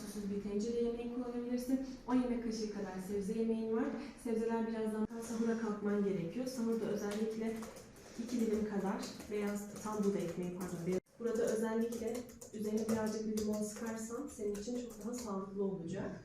susuz bir tencere yemeği kullanabilirsin. 10 yemek kaşığı kadar sebze yemeğin var. Sebzeler birazdan sahura kalkman gerekiyor. Sahurda özellikle 2 dilim kadar beyaz tam buğday ekmeği pardon. beyaz- Burada özellikle üzerine birazcık bir limon sıkarsan senin için çok daha sağlıklı olacak.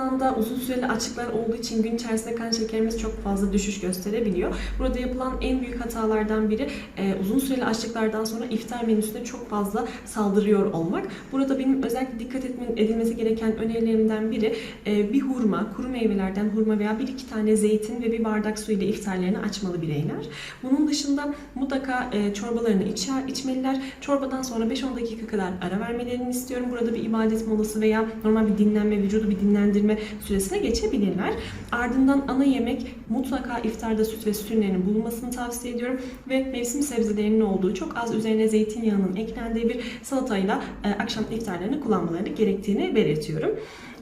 Ramazan'da uzun süreli açlıklar olduğu için gün içerisinde kan şekerimiz çok fazla düşüş gösterebiliyor. Burada yapılan en büyük hatalardan biri e, uzun süreli açlıklardan sonra iftar menüsüne çok fazla saldırıyor olmak. Burada benim özellikle dikkat edilmesi gereken önerilerimden biri e, bir hurma, kuru meyvelerden hurma veya bir iki tane zeytin ve bir bardak su ile iftarlarını açmalı bireyler. Bunun dışında mutlaka e, çorbalarını içer, içmeliler. Çorbadan sonra 5-10 dakika kadar ara vermelerini istiyorum. Burada bir ibadet molası veya normal bir dinlenme, vücudu bir dinlendirme süresine geçebilirler. Ardından ana yemek mutlaka iftarda süt ve süt ürünlerinin bulunmasını tavsiye ediyorum. Ve mevsim sebzelerinin olduğu çok az üzerine zeytinyağının eklendiği bir salatayla e, akşam iftarlarını kullanmaları gerektiğini belirtiyorum.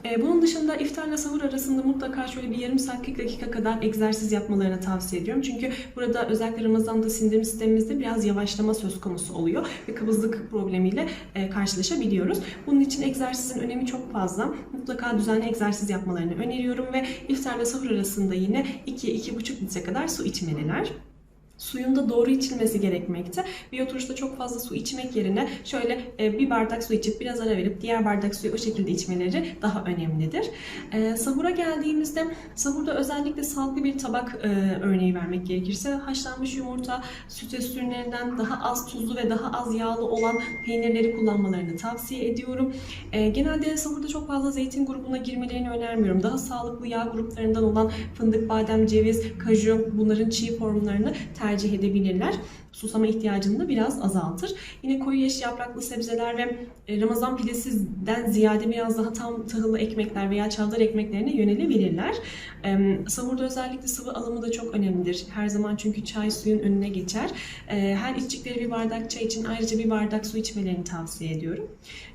E, Bunun dışında iftarla sahur arasında mutlaka şöyle bir yarım saat 40 dakika kadar egzersiz yapmalarını tavsiye ediyorum. Çünkü burada özellikle Ramazan'da sindirim sistemimizde biraz yavaşlama söz konusu oluyor ve kabızlık problemiyle e, karşılaşabiliyoruz. Bunun için egzersizin önemi çok fazla. Mutlaka düzenli egzersiz yapmalarını öneriyorum ve iftarla sahur arasında yine 2-2,5 litre kadar su içmeliler. Suyun da doğru içilmesi gerekmekte. Bir oturuşta çok fazla su içmek yerine şöyle e, bir bardak su içip biraz ara verip diğer bardak suyu o şekilde içmeleri daha önemlidir. E, sahura geldiğimizde sahurda özellikle sağlıklı bir tabak e, örneği vermek gerekirse haşlanmış yumurta, süt ürünlerinden daha az tuzlu ve daha az yağlı olan peynirleri kullanmalarını tavsiye ediyorum. Genelde sahurda çok fazla zeytin grubuna girmelerini önermiyorum. Daha sağlıklı yağ gruplarından olan fındık, badem, ceviz, kaju bunların çiğ formlarını tercih edebilirler. Susama ihtiyacını da biraz azaltır. Yine koyu yeşil yapraklı sebzeler ve e, Ramazan pidesinden ziyade biraz daha tam tahıllı ekmekler veya çavdar ekmeklerine yönelebilirler. Sahurda özellikle sıvı alımı da çok önemlidir. Her zaman çünkü çay suyun önüne geçer. E, Her içtikleri bir bardak çay için ayrıca bir bardak su içmelerini tavsiye ediyorum.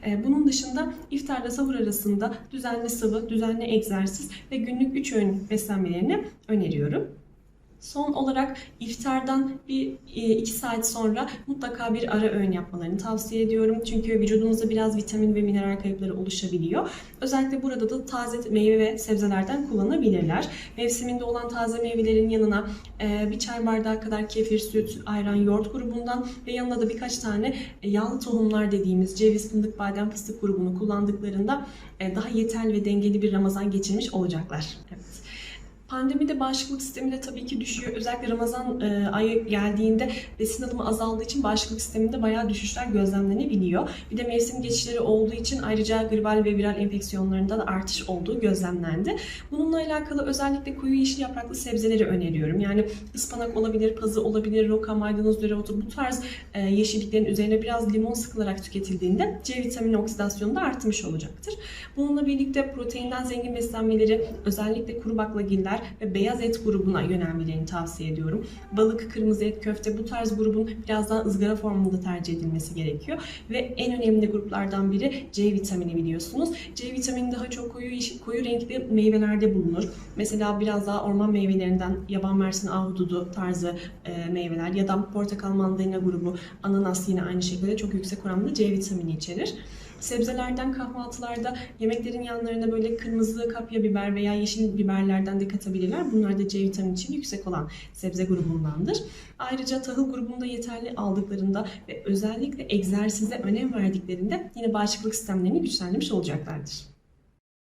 E, Bunun dışında iftarla sahur arasında düzenli sıvı, düzenli egzersiz ve günlük 3 öğün beslenmelerini öneriyorum. Son olarak iftardan bir e, iki saat sonra mutlaka bir ara öğün yapmalarını tavsiye ediyorum. Çünkü vücudumuzda biraz vitamin ve mineral kayıpları oluşabiliyor. Özellikle burada da taze meyve ve sebzelerden kullanabilirler. Mevsiminde olan taze meyvelerin yanına e, bir çay bardağı kadar kefir, süt, ayran, yoğurt grubundan ve yanına da birkaç tane e, yağlı tohumlar dediğimiz ceviz, fındık, badem, fıstık grubunu kullandıklarında daha yeterli ve dengeli bir Ramazan geçirmiş olacaklar. Evet. Pandemide bağışıklık sistemi de tabii ki düşüyor. Özellikle Ramazan e, ayı geldiğinde besin alımı azaldığı için bağışıklık sisteminde bayağı düşüşler gözlemlenebiliyor. Bir de mevsim geçişleri olduğu için ayrıca gribal ve viral enfeksiyonlarında da artış olduğu gözlemlendi. Bununla alakalı özellikle koyu yeşil yapraklı sebzeleri öneriyorum. Yani ıspanak olabilir, pazı olabilir, roka, maydanoz, dereotu bu tarz e, yeşilliklerin üzerine biraz limon sıkılarak tüketildiğinde C vitamini oksidasyonu da artmış olacaktır. Bununla birlikte proteinden zengin beslenmeleri özellikle kuru baklagiller ve beyaz et grubuna yönelmelerini tavsiye ediyorum. Balık, kırmızı et, köfte bu tarz grubun biraz daha ızgara formunda tercih edilmesi gerekiyor. Ve en önemli gruplardan biri C vitamini biliyorsunuz. C vitamini daha çok koyu koyu renkli meyvelerde bulunur. Mesela biraz daha orman meyvelerinden yaban mersin, ahududu tarzı e, meyveler ya da portakal mandalina grubu, ananas yine aynı şekilde çok yüksek oranda C vitamini içerir. Sebzelerden kahvaltılarda yemeklerin yanlarına böyle kırmızı kapya biber veya yeşil biberlerden de katabilirler. Bunlar da C vitamini için yüksek olan sebze grubundandır. Ayrıca tahıl grubunda yeterli aldıklarında ve özellikle egzersize önem verdiklerinde yine bağışıklık sistemlerini güçlendirmiş olacaklardır.